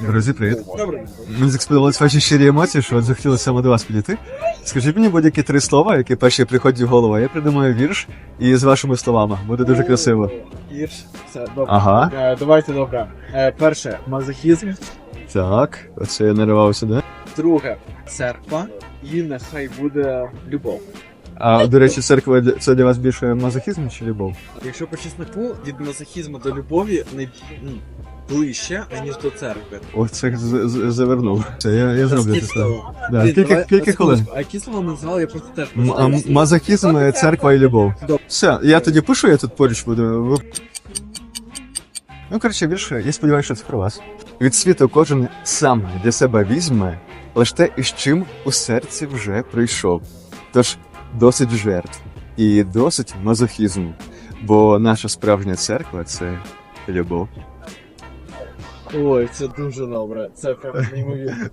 Друзі, привіт. Добре. Мені так сподобались ваші щирі емоції, що от захотілося саме до вас підійти. Скажіть мені будь-які три слова, які перші приходять в голову. Я придумаю вірш і з вашими словами. Буде дуже красиво. Вірш. Все, добре. Ага. Е, давайте добре. Е, перше мазохізм. Так, оце я наривався, да? Друге церква. І нехай буде любов. А до речі, церква для- це для вас більше мазохізм чи любов? Якщо по чесноку, від мазохізму до любові м, ближче, аніж до церкви. Ох, це з- з- завернув. Це я, я зроблю це. Скільки саме. Да, Блін, кілька, давай- кілька на хвилин. А які назвали, я просто теж М- а, м- Мазохізм, е, церква і любов. Добре. Все, я тоді пишу, я тут поруч буду. Ви- Ну, коротше, більше, я сподіваюся, що це про вас. Від світу кожен сам для себе візьме лише те, із чим у серці вже прийшов. Тож досить жертв і досить мазохізму, бо наша справжня церква це любов. Ой, це дуже добре. Це прям неймовірно.